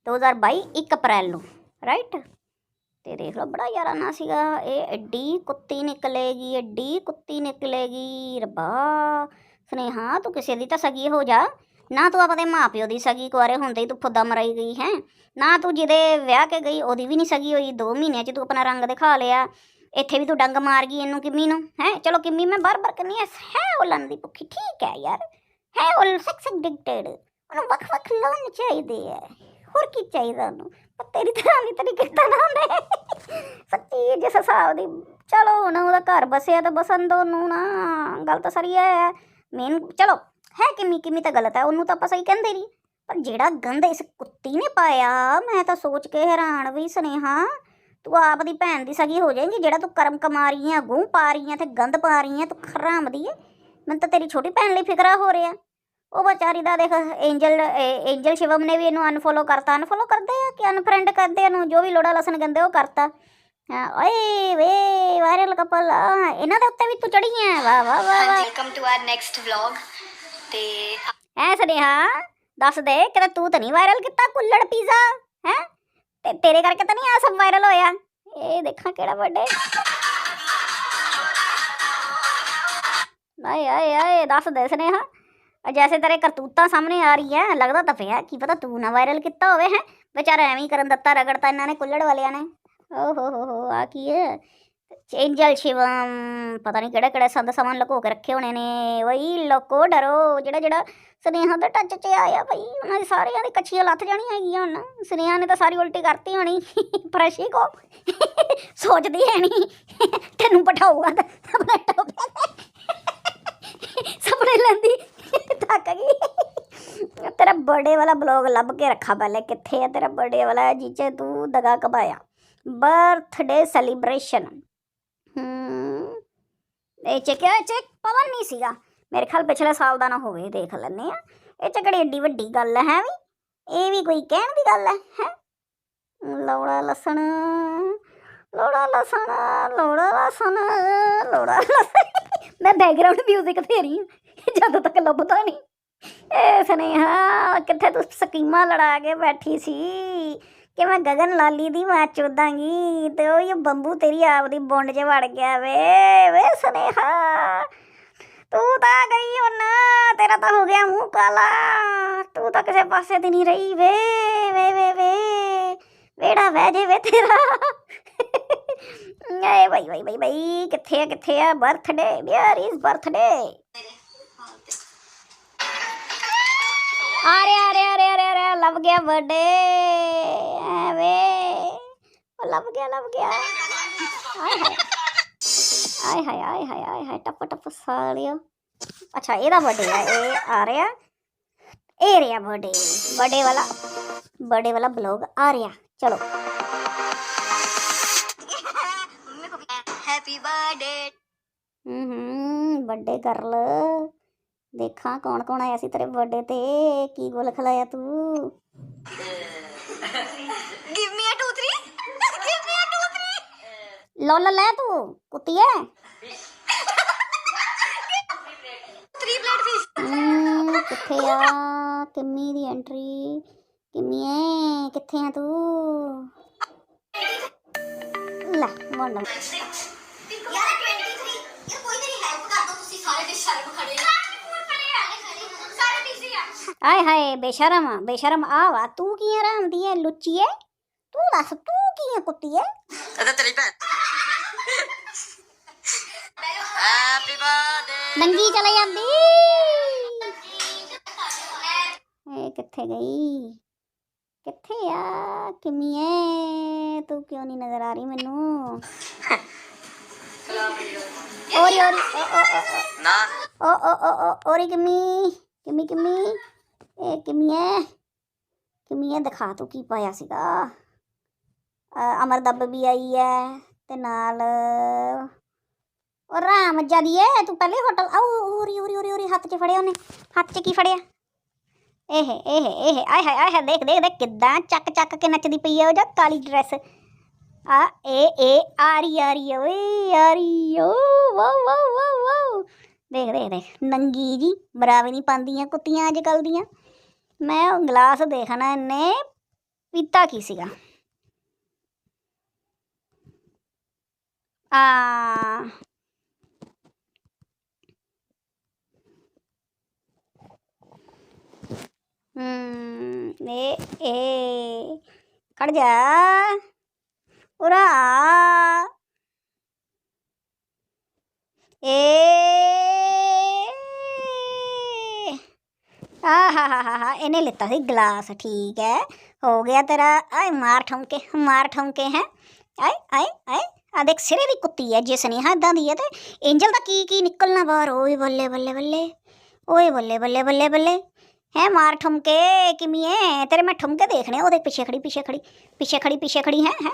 2022 1 ਅਪ੍ਰੈਲ ਨੂੰ ਰਾਈਟ ਤੇ ਦੇਖ ਲਓ, ਬੜਾ ਯਾਰਾਨਾ ਸੀਗਾ, ਇਹ ਐਡੀ ਕੁੱਤੀ ਨਿਕਲੇਗੀ, ਐਡੀ ਕੁੱਤੀ ਨਿਕਲੇਗੀ, ਰੱਬਾ, ਸਨੇਹਾ, ਤੂੰ ਕਿਸੇ ਦੀ ਤਾਂ ਸਗੀ ਹੋ ਜਾ। ਨਾ ਤੂੰ ਆਪਣੇ ਮਾਪਿਓ ਦੀ ਸਗੀ, ਕੁਆਰੇ ਹੁੰਦੇ ਹੀ ਤੂੰ ਫੁੱਦਾ ਮਰਾਈ ਗਈ ਹੈ। ਨਾ ਤੂੰ ਜਿਹਦੇ ਵਿਆਹ ਕੇ ਗਈ, ਉਹਦੀ ਵੀ ਨਹੀਂ ਸਗੀ ਹੋਈ 2 ਮਹੀਨਿਆਂ 'ਚ ਤੂੰ ਆਪਣਾ ਰੰਗ ਦਿਖਾ ਲਿਆ। ਇੱਥੇ ਵੀ ਤੂੰ ਡੰਗ ਮਾਰ ਗਈ ਇਹਨੂੰ ਕਿੰਮੀ ਨੂੰ, ਹੈ? ਚਲੋ ਕਿੰਮੀ, ਮੈਂ ਬਾਰ ਬਾਰ ਕਰਨੀ ਹੈ ਹੈ ਉਹ ਦੀ ਭੁੱਖੀ, ਠੀਕ ਹੈ ਯਾਰ। ਹੈ ਉਹ ਸੈਕਸ ਐਡਿਕਟਡ ਉਹਨੂੰ ਵੱਖ ਵੱਖ ਲੋਨ ਚਾਹੀਦੇ ਹੈ ਹੋਰ ਕੀ ਚਾਹੀਦਾ ਉਹਨੂੰ? ਪਰ ਤੇਰੀ ਤਰ੍ਹਾਂ ਨਹੀਂ ਤੇਰੀ ਕਿੱਦਾਂ ਨਾ ਹੁੰਦੇ ਸੱਚੀ ਜਿਸ ਹਿਸਾਬ ਦੀ ਚਲੋ ਹੁਣ ਉਹਦਾ ਘਰ ਬਸਿਆ ਤਾਂ ਬਸਣ ਦੋ ਨੂੰ ਨਾ। ਗੱਲ ਤਾਂ ਸਰੀ ਹੈ। ਮੇਨ ਚਲੋ, ਹੈ ਕਿੰਮੀ ਕਿੰਨੀ ਤਾਂ ਗਲਤ ਹੈ, ਉਹਨੂੰ ਤਾਂ ਆਪਾਂ ਸਹੀ ਕਹਿੰਦੇ ਨਹੀਂ। ਪਰ ਜਿਹੜਾ ਗੰਦ ਇਸ ਕੁੱਤੀ ਨੇ ਪਾਇਆ, ਮੈਂ ਤਾਂ ਸੋਚ ਕੇ ਹੈਰਾਨ ਵੀ ਸੁਨੇਹਾ। ਤੂੰ ਆਪ ਦੀ ਭੈਣ ਦੀ ਸਗੀ ਹੋ ਜਾਏਗੀ ਜਿਹੜਾ ਤੂੰ ਕਰਮ ਕਮਾ ਰਹੀ ਹੈ ਗੂੰ ਪਾ ਰਹੀ ਹੈ ਤੇ ਗੰਦ ਪਾ ਰਹੀ ਹੈ ਤੂੰ ਖਰਾਮ ਦੀ ਹੈ ਮੈਨੂੰ ਤਾਂ ਤੇਰੀ ਛੋਟੀ ਭੈਣ ਲਈ ਫਿਕਰਾ ਹੋ ਰਿਹਾ। ਉਹ ਵਿਚਾਰੀ ਦਾ ਦੇਖ ਐਂਜਲ ਐਂਜਲ ਸ਼ਿਵਮ ਨੇ ਵੀ ਇਹਨੂੰ ਅਨਫੋਲੋ ਕਰਤਾ। ਅਨਫੋਲੋ ਕਰਦੇ ਆ ਕਿ ਅਨਫਰੈਂਡ ਕਰਦੇ ਆ ਇਹਨੂੰ? ਜੋ ਵੀ ਲੋੜਾ ਲਸਣ ਗੰਦੇ ਉਹ ਕਰਤਾ। ਓਏ ਵੇ ਵਾਇਰਲ ਕਪਲ ਇਹਨਾਂ ਦੇ ਉੱਤੇ ਵੀ ਤੂੰ ਚੜੀ ਵਾਹ ਵਾਹ ਵਾਹ ਵਾਹ। Welcome to our next vlog ਤੇ ਐ ਸਨੇਹਾ ਦੱਸ ਦੇ ਕਿ ਤੂੰ ਤਾਂ ਨਹੀਂ ਵਾਇਰਲ ਕੀਤਾ ਕੁੱਲੜ ਪੀਜ਼ਾ ਹੈ? ਤੇ ਤੇਰੇ ਕਰਕੇ ਤਾਂ ਨਹੀਂ ਆ ਸਭ ਵਾਇਰਲ ਹੋਇਆ। ਇਹ ਦੇਖਾਂ ਕਿਹੜਾ ਵੱਡੇ ਆਏ ਆਏ ਆਏ, ਦੱਸ ਦੇ ਸਨੇਹਾ। ਜੈਸੇ ਤੇਰੇ ਕਰਤੂਤਾਂ ਸਾਹਮਣੇ ਆ ਰਹੀ ਹੈ ਲੱਗਦਾ ਤਾਂ ਪਿਆ, ਕੀ ਪਤਾ ਤੂੰ ਨਾ ਵਾਇਰਲ ਕੀਤਾ ਹੋਵੇ, ਹੈ। ਵਿਚਾਰਾ ਐਵੇਂ ਹੀ ਕਰਨ ਦਿੱਤਾ ਰਗੜਤਾ ਇਹਨਾਂ ਨੇ, ਕੁੱਲੜ ਵਾਲਿਆਂ ਨੇ। ਓ ਹੋ ਹੋ ਹੋ, ਆ ਕੀ ਹੈ? ਐਂਜਲ ਸ਼ਿਵਮ ਪਤਾ ਨਹੀਂ ਕਿਹੜਾ ਕਿਹੜਾ ਸੰਦ ਸਮਾਨ ਲੁਕੋ ਕੇ ਰੱਖੇ ਹੋਣੇ ਨੇ ਵਈ ਲੋਕੋ ਡਰੋ, ਜਿਹੜਾ ਜਿਹੜਾ ਸੁਨੇਹਾ ਦੇ ਟੱਚ 'ਚ ਆਇਆ ਬਈ, ਉਹਨਾਂ ਦੀ ਸਾਰਿਆਂ ਦੀ ਕੱਚੀਆਂ ਲੱਥ ਜਾਣੀਆਂ ਹੈਗੀਆਂ ਹੁਣ। ਸੁਨੇਹਾ ਨੇ ਤਾਂ ਸਾਰੀ ਉਲਟੀ ਕਰਤੀ ਹੋਣੀ ਪ੍ਰਸ਼ੀ ਕੋ ਸੋਚਦੀ ਹੈ ਨਹੀਂ ਤੈਨੂੰ ਪਠਾਊਗਾ ਤਾਂ ਆਪਣੇ ਟੋਪੇ। ਸੁਪਨੇ ਲੈਂਦੀ, ਥੱਕ ਗਈ। ਤੇਰਾ ਬਰਥਡੇ ਵਾਲਾ ਬਲੌਗ ਲੱਭ ਕੇ ਰੱਖਾ ਪਹਿਲੇ, ਕਿੱਥੇ ਹੈ ਤੇਰਾ ਬਰਥਡੇ ਵਾਲਾ ਜਿੱਚੇ ਤੂੰ ਦਗਾ ਕਬਾਇਆ ਬਰਥਡੇ ਸੈਲੀਬ੍ਰੇਸ਼ਨ ਹੂੰ। ਇਹ ਚ ਚੈੱਕ ਪਵਨ ਨਹੀਂ ਸੀਗਾ। ਮੇਰੇ ਖਿਆਲ ਪਿਛਲੇ ਸਾਲ ਦਾ ਨਾ ਹੋਵੇ ਦੇਖ ਲੈਨੇ ਆ ਇਹ ਚ ਏਡੀ ਵੱਡੀ ਗੱਲ ਹੈ ਵੀ, ਇਹ ਵੀ ਕੋਈ ਕਹਿਣ ਦੀ ਗੱਲ ਹੈ ਹੈ? ਲੋੜਾ ਲਸਣ ਲੋੜਾ ਲਸਣ ਲੋੜਾ ਲਸਣ ਲੋੜਾ ਲਸਣ। ਮੈਂ ਬੈਕਗ੍ਰਾਉਂਡ 뮤직 ਤੇ ਰਹੀ ਹਾਂ ਜਦੋਂ ਤੱਕ ਲੱਭਦਾ ਨਹੀਂ। ਇਹ ਸਨੇਹਾ, ਕਿੱਥੇ ਤੂੰ ਸਕੀਮਾਂ ਲੜਾ ਕੇ ਬੈਠੀ ਸੀ? ਕਿ ਮੈਂ ਗਗਨ ਲਾਲੀ ਦੀ ਮਾਂ ਚੋਦਾਂਗੀ ਤੇ ਉਹ ਇਹ ਬੰਬੂ ਤੇਰੀ ਆਪ ਦੀ ਬੁੰਡ 'ਚ ਵੜ ਗਿਆ ਵੇ ਵੇ ਸਨੇਹਾ। ਤੂੰ ਤਾਂ ਗਈ ਹੁਣ ਤੇਰਾ ਤਾਂ ਹੋ ਗਿਆ ਮੂੰਹ ਕਾਲਾ। ਤੂੰ ਤਾਂ ਕਿਸੇ ਪਾਸੇ ਦੀ ਨਹੀਂ ਰਹੀ ਵੇ ਵੇ ਵੇ ਵੇ। ਵੇੜਾ ਵਹਿ ਜੇ ਵੇ ਤੇਰਾ। ਏ ਬਈ ਬਈ ਬਈ ਬਈ। ਕਿੱਥੇ ਆ ਕਿੱਥੇ ਆ? Birthday where is birthday. ਆ ਆ ਆ ਰਿਹਾ ਆ ਰਿਹਾ, ਆ ਰਿਹਾ ਲੱਭ ਗਿਆ ਬਰਥਡੇ ਐਵੇਂ। ਉਹ ਲੱਭ ਗਿਆ ਲੱਭ ਗਿਆ। ਆਏ ਹਾਏ ਆਏ ਹਾਏ ਆਏ ਹਾਏ ਆਏ ਹਾਏ ਟੱਪ ਟੱਪ ਸਾਲਿਓ। ਅੱਛਾ ਇਹਦਾ ਬਰਥਡੇ ਹੈ ਇਹ ਆ ਰਿਹਾ। ਇਹ ਰਿਹਾ ਬਰਥਡੇ ਬਰਥਡੇ ਵਾਲਾ ਬਰਥਡੇ ਵਾਲਾ ਬਲੌਗ ਆ ਰਿਹਾ। ਚਲੋ। ਹੈਪੀ ਬਰਥਡੇ ਹੂੰ ਹੂੰ ਬਰਥਡੇ ਗਰਲ ਦੇਖਾਂ ਕੌਣ ਕੌਣ ਆਇਆ ਸੀ ਤੇਰੇ ਬਰਥਡੇ ਤੇ ਕੀ ਗੋਲ ਖਲਾਇਆ ਤੂੰ ਗਿਵ ਮੀ ਅ 2 3 ਗਿਵ ਮੀ ਅ 2 3 ਲੋਲ ਲੈ ਤੂੰ ਕੁੱਤੀਏ three plate fish. ਹਮ, ਕਿੱਥੇ ਆ ਕਿੰਮੀ ਦੀ ਐਂਟਰੀ ਕਿੰਮੀਏ ਕਿੱਥੇ ਆ ਤੂੰ ਲੈ ਵੰਡ यार 23 ये कोई मेरी हेल्प कर दो ਤੁਸੀਂ ਸਾਰੇ ਦੇ ਸ਼ਰਮ ਖੜੇ ਬਿਜ਼ੀ ਆ ਆਏ ਹਾਏ ਬੇਸ਼ਰਮ ਬੇਸ਼ਰਮ ਆ ਵਾ ਤੂੰ ਕੀ ਆਰਾਮ ਦੀ ਐ ਲੁੱਚੀਏ ਤੂੰ ਦੱਸ ਤੂੰ ਕੀ ਐ ਕੁੱਤੀਏ ਇਹਦਾ ਤੇਰੀ ਭੈਣ ਹੈਪੀ ਬਰਥਡੇ ਨੰਗੀ ਚਲੇ ਜਾਂਦੀ ਏ ਕਿੱਥੇ ਗਈ ਕਿੱਥੇ ਆ ਕਿਮੀਏ ਤੂੰ ਕਿਉਂ ਨਹੀਂ ਨਜ਼ਰ ਆ ਰਹੀ ਮੈਨੂੰ ਓਰੀ ਓਰੀ ਓ ਓ ਓ ਓ। ਨਾ ਓ ਓ ਓ ਓ ਓਰੀ ਕਿਮੀ ਕਿਮੀ ਕਿਮੀ ਇਹ ਕਿਮੀਏ ਕਿਮੀਏ ਦਿਖਾ ਤੂੰ ਕੀ ਪਾਇਆ ਸੀਗਾ? ਅ, ਅਮਰ ਦੱਬ ਵੀ ਆਈ ਹੈ ਤੇ ਨਾਲ ਉਹ ਰਾਮ ਜਦੀਏ ਤੂੰ ਪਹਿਲੇ ਹੋਟਲ ਆਉ ਓਰੀ ਓਰੀ ਓਰੀ ਓਰੀ ਹੱਥ 'ਚ ਫੜਿਆ ਉਹਨੇ। ਹੱਥ 'ਚ ਕੀ ਫੜਿਆ? ਇਹ ਇਹ ਇਹ ਆਏ ਹਾਏ ਆਏ ਹਾਏ ਦੇਖ ਦੇਖ ਦੇਖ ਕਿੱਦਾਂ ਚੱਕ ਚੱਕ ਕੇ ਨੱਚਦੀ ਪਈ ਹੈ ਉਹ ਜਾਂ ਕਾਲੀ ਡਰੈਸ ਆ ਏ ਏ ਆਰੀ ਆਰੀ ਓਏ ਆਰੀ ਓ ਵਾਓ ਵਾਓ ਵਾਓ ਵਾਓ। ਦੇਖ ਦੇਖ ਦੇਖ ਨੰਗੀ ਜੀ ਬਰਾਵੇ ਨਹੀਂ ਪਾਉਂਦੀਆਂ ਕੁੱਤੀਆਂ ਅੱਜ ਕੱਲ ਦੀਆਂ। ਮੈਂ ਉਹ ਗਲਾਸ ਦੇਖਣਾ ਇਹਨੇ ਪੀਤਾ ਕੀ ਸੀਗਾ? ਆ। ਹਮ ਇਹ ਇਹ ਖੜ ਜਾ। ਉਰਾ। ਏ। ਆਹਾਹਾਹਾ ਇਹਨੇ ਲਿੱਤਾ ਸੀ ਗਲਾਸ ਠੀਕ ਹੈ ਹੋ ਗਿਆ ਤੇਰਾ ਆਏ ਮਾਰ ਠਮਕੇ ਮਾਰ ਠਮਕੇ ਹੈ ਆਏ ਆਏ ਆਏ ਆ ਦੇਖ ਸਿਰੇ ਦੀ ਕੁੱਤੀ ਹੈ ਜੇ ਸੁਨੇਹਾ ਇਦਾਂ ਦੀ ਹੈ ਤੇ ਐਂਜਲ ਦਾ ਕੀ ਕੀ ਨਿਕਲਣਾ ਬਾਹਰ ਓਏ ਬੱਲੇ ਬੱਲੇ ਬੱਲੇ ਓਏ ਬੱਲੇ ਬੱਲੇ ਬੱਲੇ ਬੱਲੇ ਹੈ ਮਾਰ ਠਮਕੇ ਕਿਮੀਏ ਤੇਰੇ ਮੈਂ ਠਮਕੇ ਦੇਖਣੇ ਉਹਦੇ ਪਿੱਛੇ ਖੜੀ ਪਿੱਛੇ ਖੜੀ ਪਿੱਛੇ ਖੜੀ ਪਿੱਛੇ ਖੜੀ ਹੈ ਹੈ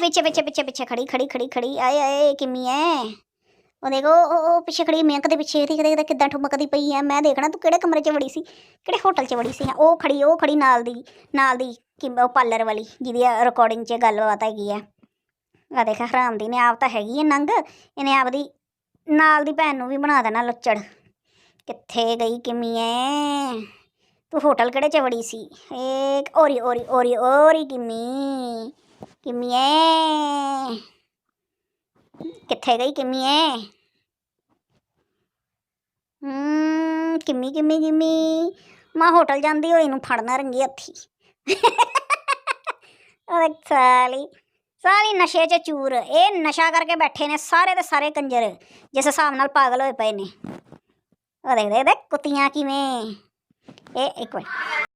ਪਿੱਛੇ ਪਿੱਛੇ ਪਿੱਛੇ ਪਿੱਛੇ ਖੜੀ ਖੜੀ ਖੜੀ ਖੜੀ ਆਏ ਆਏ ਕਿਮੀਏ ਉਹ ਦੇਖੋ, ਉਹ ਉਹ ਪਿੱਛੇ ਖੜੀ ਮਿਆਂ ਕਦੇ ਪਿੱਛੇ ਇਹਦੀ, ਕਦੇ ਕਦੇ ਕਿੱਦਾਂ ਠੁਮਕਦੀ ਪਈ ਐ। ਮੈਂ ਦੇਖਣਾ ਤੂੰ ਕਿਹੜੇ ਕਮਰੇ 'ਚ ਵੜੀ ਸੀ, ਕਿਹੜੇ ਹੋਟਲ 'ਚ ਵੜੀ ਸੀ। ਹੈਂ? ਉਹ ਖੜੀ ਉਹ ਖੜੀ ਨਾਲ ਦੀ ਨਾਲ ਦੀ ਕਿ ਉਹ ਪਾਰਲਰ ਵਾਲੀ, ਜਿਹਦੀ ਰਿਕਾਰਡਿੰਗ 'ਚ ਗੱਲਬਾਤ ਹੈਗੀ ਆ ਆ ਦੇਖ, ਹਰਾਮ ਦੀ ਨੇ ਆਪ ਤਾਂ ਹੈਗੀ ਹੈ ਨੰਗ। ਇਹਨੇ ਆਪਦੀ, ਨਾਲ ਦੀ ਭੈਣ ਨੂੰ ਵੀ ਬਣਾ ਦੇਣਾ ਲੁੱਚੜ। ਕਿੱਥੇ ਗਈ ਕਿਮੀਏ ਤੂੰ ਹੋਟਲ ਕਿਹੜੇ 'ਚ ਵੜੀ ਸੀ? ਏ ਓਰੀ ਓਰੀ ਓਰੀ ਓਰੀ ਕਿਮੀ। ਕਿਮੀਏ ਕਿੱਥੇ ਗਈ ਕਿਮੀਏ ਹੂੰ ਕਿੰਮੀ ਕਿੰਮੀ ਕਿੰਮੀ ਮੈਂ ਹੋਟਲ ਜਾਂਦੀ ਹੋਈ ਨੂੰ ਫੜਨਾ ਰੰਗੀ ਹੱਥੀ ਉਹ ਸਾਲੀ ਸਾਰੀ ਨਸ਼ੇ 'ਚ ਚੂਰ ਇਹ ਨਸ਼ਾ ਕਰਕੇ ਬੈਠੇ ਨੇ ਸਾਰੇ ਦੇ ਸਾਰੇ ਕੰਜਰ ਜਿਸ ਹਿਸਾਬ ਨਾਲ ਪਾਗਲ ਹੋਏ ਪਏ ਨੇ ਉਹ ਦੇਖ ਦੇਖ ਕੁੱਤੀਆਂ ਕਿਵੇਂ ਇਹ ਇੱਕ ਮਿੰਟ